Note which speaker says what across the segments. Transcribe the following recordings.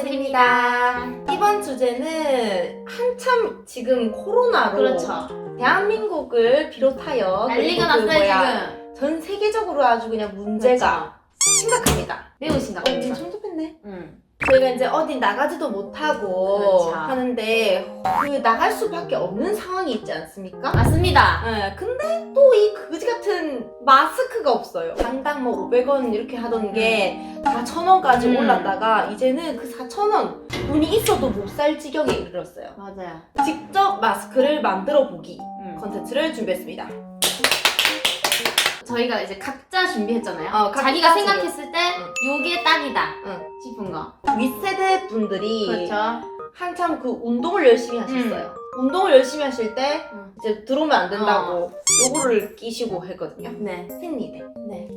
Speaker 1: 인사드립니다. 이번 주제는 한참 지금 코로나로
Speaker 2: 그렇죠.
Speaker 1: 대한민국을 비롯하여
Speaker 2: 난리가
Speaker 1: 그리고 그
Speaker 2: 났어요
Speaker 1: 뭐야,
Speaker 2: 지금.
Speaker 1: 전 세계적으로 아주 그냥 문제가 심각합니다.
Speaker 2: 매우
Speaker 1: 어, 지금
Speaker 2: 심각합니다.
Speaker 1: 손톱했네.
Speaker 2: 응.
Speaker 1: 저희가 이제 어디 나가지도 못하고
Speaker 2: 그렇죠.
Speaker 1: 하는데 그 나갈 수밖에 없는 상황이 있지 않습니까?
Speaker 2: 맞습니다.
Speaker 1: 네, 근데 또이 그지 같은 마스크가 없어요. 당당 뭐 500원 이렇게 하던 게 4,000원까지
Speaker 2: 음.
Speaker 1: 올랐다가 이제는 그 4,000원 돈이 있어도 못 살 지경에 이르렀어요.
Speaker 2: 맞아요.
Speaker 1: 직접 마스크를 만들어 보기
Speaker 2: 응.
Speaker 1: 컨텐츠를 준비했습니다.
Speaker 2: 저희가 이제 각자 준비했잖아요.
Speaker 1: 어, 각자
Speaker 2: 자기가. 생각했을 때 요게 딱이다
Speaker 1: 응.
Speaker 2: 싶은 거.
Speaker 1: 윗세대 분들이
Speaker 2: 그렇죠.
Speaker 1: 한참 그 운동을 열심히 하셨어요. 운동을 열심히 하실 때
Speaker 2: 응.
Speaker 1: 이제 들어오면 안 된다고 요거를 끼시고 했거든요.
Speaker 2: 네.
Speaker 1: 팬니데.
Speaker 2: 네.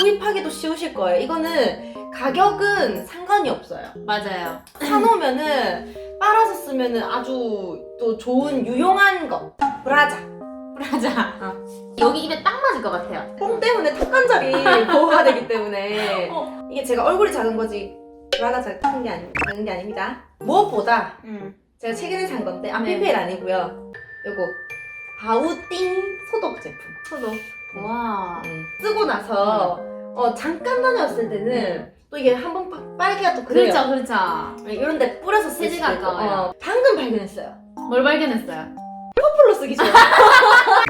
Speaker 1: 구입하기도 쉬우실 거예요. 이거는 가격은 상관이 없어요.
Speaker 2: 맞아요.
Speaker 1: 사놓으면은 빨아서 쓰면은 아주 또 좋은 유용한 거 브라자
Speaker 2: 브라자.
Speaker 1: 어.
Speaker 2: 여기 입에 딱 맞을 것 같아요.
Speaker 1: 뽕 때문에 턱관절이 보호가 되기 때문에
Speaker 2: 어.
Speaker 1: 이게 제가 얼굴이 작은 거지 브라가 작은 게, 아니, 작은 게 아닙니다 무엇보다
Speaker 2: 응.
Speaker 1: 제가 최근에 산 건데 아
Speaker 2: 네.
Speaker 1: PPL 아니고요 요거 바우띵 소독 제품
Speaker 2: 소독. 와.
Speaker 1: 음. 쓰고 나서 어, 잠깐 다녔을 때는 또 이게 한번 빠- 빨기가 또 그래요
Speaker 2: 그렇죠, 그렇죠.
Speaker 1: 이런 데 뿌려서 쓰실
Speaker 2: 세지가. 아까워요.
Speaker 1: 어, 방금 발견했어요
Speaker 2: 뭘 발견했어요?
Speaker 1: 커플로 쓰기 좋아요.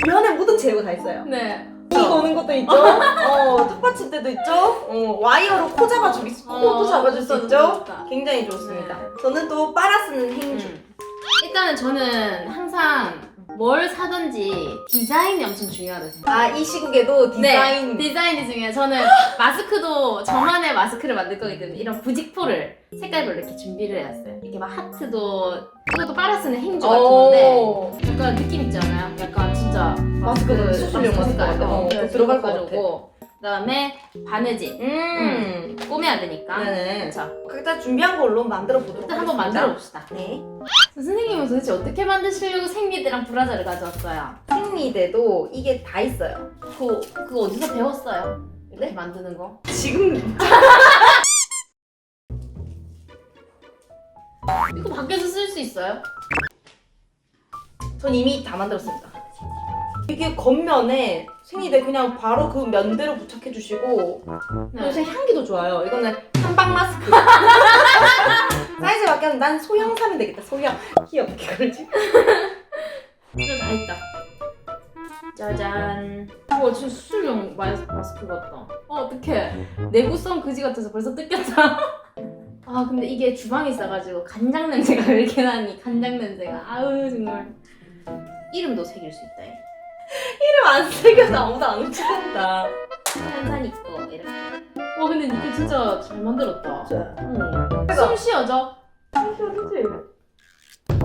Speaker 1: 면에 묻은 재료 다 있어요.
Speaker 2: 네.
Speaker 1: 이거 오는 것도 있죠. 어, 턱받침대도 있죠. 어, 와이어로 코 잡아주기, 코도 잡아줄 수 있죠. 굉장히 좋습니다.
Speaker 2: 네.
Speaker 1: 저는 또 빨아 쓰는 행주.
Speaker 2: 음. 일단은 저는 항상 뭘 사든지 디자인이 엄청 중요하다고 생각해요.
Speaker 1: 아, 이 시국에도 디자인.
Speaker 2: 네, 디자인이 중요해요. 저는 마스크도 저만의 마스크를 만들 거기 때문에 이런 부직포를 색깔별로 이렇게 준비를 해왔어요. 이렇게 막 하트도 이것도 빨아 쓰는 행주 같은 건데
Speaker 1: 오.
Speaker 2: 약간 느낌 있지 않아요? 약간 진짜
Speaker 1: 마스크 수술용 마스크. 같아. 어,
Speaker 2: 그래서
Speaker 1: 들어갈 것
Speaker 2: 가지고 그다음에 바느질
Speaker 1: 음.
Speaker 2: 꾸며야 되니까.
Speaker 1: 네네.
Speaker 2: 그렇죠.
Speaker 1: 각자 준비한 걸로 만들어 보도록
Speaker 2: 일단 한번 만들어 봅시다.
Speaker 1: 네.
Speaker 2: 선생님은 도대체 어떻게 만드시려고 생리대랑 브라자를 가져왔어요?
Speaker 1: 생리대도 이게 다 있어요.
Speaker 2: 그 그거 어디서 배웠어요? 이렇게
Speaker 1: 네?
Speaker 2: 만드는 거?
Speaker 1: 지금
Speaker 2: 이거 밖에서 쓸 수 있어요?
Speaker 1: 전 이미 다 만들었습니다. 이게 겉면에 생리대 그냥 바로 그 면대로 부착해 주시고
Speaker 2: 네.
Speaker 1: 요새 향기도 좋아요. 이거는 한방 마스크. 사이즈 바뀌면 난 소형 사면 되겠다. 소형. 귀엽게 그러지?
Speaker 2: 이거 다 있다. 짜잔. 우와 진짜 수술용 마스, 마스크 같다. 어 어떡해. 내구성 그지 같아서 벌써 뜯겼다. 아 근데 이게 주방에 있어가지고 간장 냄새가 왜 이렇게 나니 간장 냄새가 아우 정말 이름도 새길 수 있다 얘.
Speaker 1: 이름 안 새겨서 아무도 안 훔친다.
Speaker 2: 한산 있고 이렇게 와 근데 이거 진짜 잘 만들었다
Speaker 1: 진짜.
Speaker 2: 응. 숨 쉬어져
Speaker 1: 신기하지?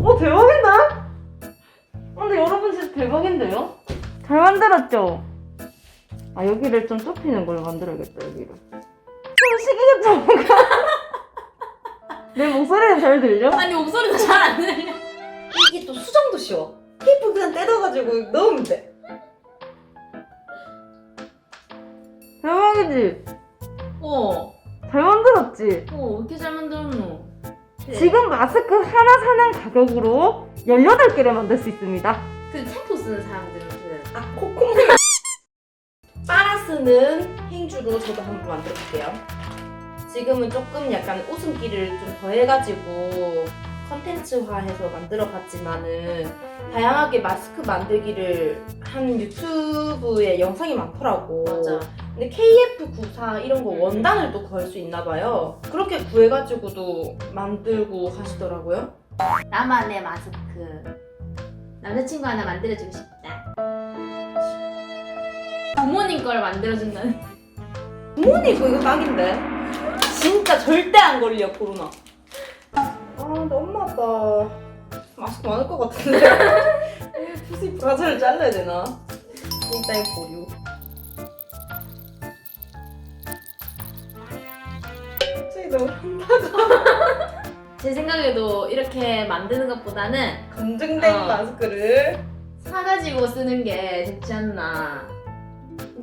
Speaker 1: 어 대박이다. 근데 여러분 진짜 대박인데요? 잘 만들었죠? 아 여기를 좀 좁히는 걸로 만들어야겠다 여기를. 숨 쉬기가 좀. 내 목소리는 잘 들려?
Speaker 2: 아니 목소리도 잘 안 들려
Speaker 1: 이게 또 수정도 쉬워. 테이프 그냥 떼어가지고 넣으면 돼. 대박이지?
Speaker 2: 어.
Speaker 1: 잘 만들었지?
Speaker 2: 어, 왜 이렇게 잘 만들었노?
Speaker 1: 지금 마스크 하나 사는 가격으로 18개를 만들 수 있습니다.
Speaker 2: 그 템포 쓰는 사람들은 그
Speaker 1: 아, 콩콩. 빨아 쓰는 행주로 저도 한번 만들어 볼게요. 지금은 조금 약간 웃음기를 좀 더해가지고 컨텐츠화해서 만들어 봤지만은 다양하게 마스크 만들기를 한 유튜브에 영상이 많더라고.
Speaker 2: 맞아.
Speaker 1: 근데 KF94 이런 거
Speaker 2: 음.
Speaker 1: 원단을 또 구할 수 있나 봐요. 그렇게 구해가지고도 만들고 하시더라고요.
Speaker 2: 나만의 마스크. 남자친구 하나 만들어주고 싶다. 부모님 걸 만들어준다는.
Speaker 1: 부모님 이거 이거 딱인데 진짜 절대 안 걸려 코로나 엄마 아빠 마스크 많을 것 같은데 굳이 브라자를 잘라야 되나? 일단 보류 갑자기 너무
Speaker 2: 제 생각에도 이렇게 만드는 것보다는
Speaker 1: 검증된
Speaker 2: 어.
Speaker 1: 마스크를
Speaker 2: 사가지고 쓰는 게 좋지 않나.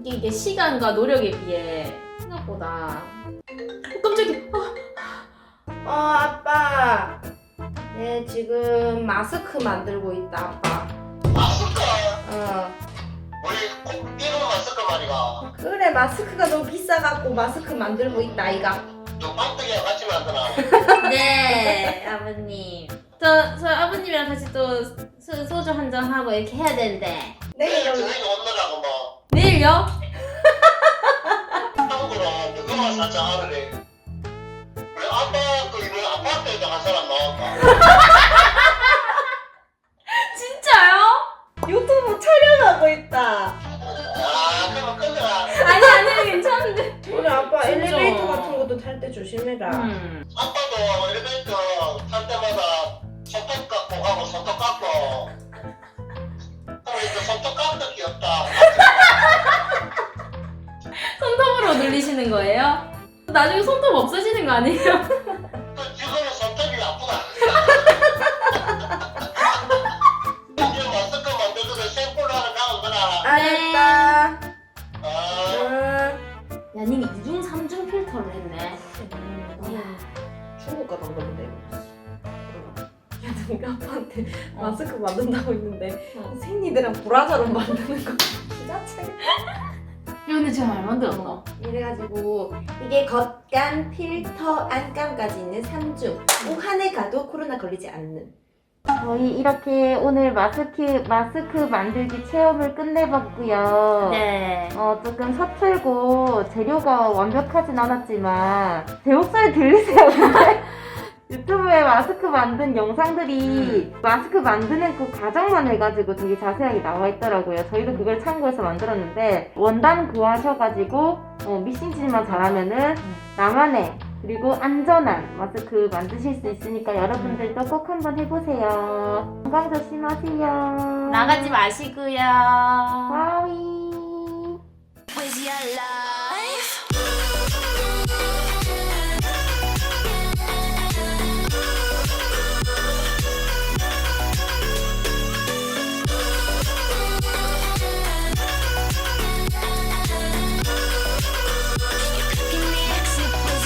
Speaker 2: 이게, 이게 시간과 노력에 비해 생각보다. 어, 깜짝이야. 아,
Speaker 1: 어 아빠 네 지금 마스크 만들고 있다 아빠.
Speaker 3: 마스크
Speaker 1: 어.
Speaker 3: 우리 꼭 이거 마스크 말이가
Speaker 1: 그래 마스크가 너무 비싸갖고 마스크 만들고 있다 아이가.
Speaker 3: 너 빵떡이랑 같이 만드나?
Speaker 2: 네 아버님. 저, 저 아버님이랑 같이 또 소, 소주 한 잔 하고 이렇게 해야 되는데.
Speaker 1: 내일 여기.
Speaker 3: 저녁에 온느라고 뭐
Speaker 2: 내일요?
Speaker 3: 한국으로 누가 살짝 하늘에 우리 아빠 그 한 사람 나왔다
Speaker 2: 진짜요?
Speaker 1: 유튜브 촬영하고 있다
Speaker 3: 아 그럼
Speaker 2: 아니 아니 괜찮은데
Speaker 1: 우리 아빠
Speaker 2: 진짜.
Speaker 1: 엘리베이터 같은 것도 탈 때 조심해라
Speaker 2: 음.
Speaker 3: 아빠도 엘리베이터 탈 때마다 손톱 깎고 가고 손톱 깎고 그러니까 손톱 깎는 귀엽다
Speaker 2: 손톱으로 늘리시는 거예요? 나중에 손톱 없어지는 거 아니에요? 야
Speaker 1: 누가 아빠한테
Speaker 2: 어.
Speaker 1: 마스크 만든다고 했는데
Speaker 2: 어.
Speaker 1: 생리대랑 브라자로 만드는 거 지자체
Speaker 2: 야 근데 제가 잘 만들었다
Speaker 1: 이래가지고 이게 겉감, 필터, 안감까지 있는 3중 꼭 한해 가도 코로나 걸리지 않는
Speaker 4: 저희 이렇게 오늘 마스크 마스크 만들기 체험을 끝내봤고요.
Speaker 2: 네
Speaker 4: 어 조금 서툴고 재료가 완벽하진 않았지만 제 목소리 들리세요? 유튜브에 마스크 만든 영상들이 마스크 만드는 그 과정만 해가지고 되게 자세하게 나와 있더라고요. 저희도 그걸 참고해서 만들었는데 원단 구하셔가지고 어, 미싱질만 잘하면은 나만의 그리고 안전한 마스크 만드실 수 있으니까 여러분들도 꼭 한번 해보세요. 건강 조심하세요.
Speaker 2: 나가지 마시고요
Speaker 4: 와위.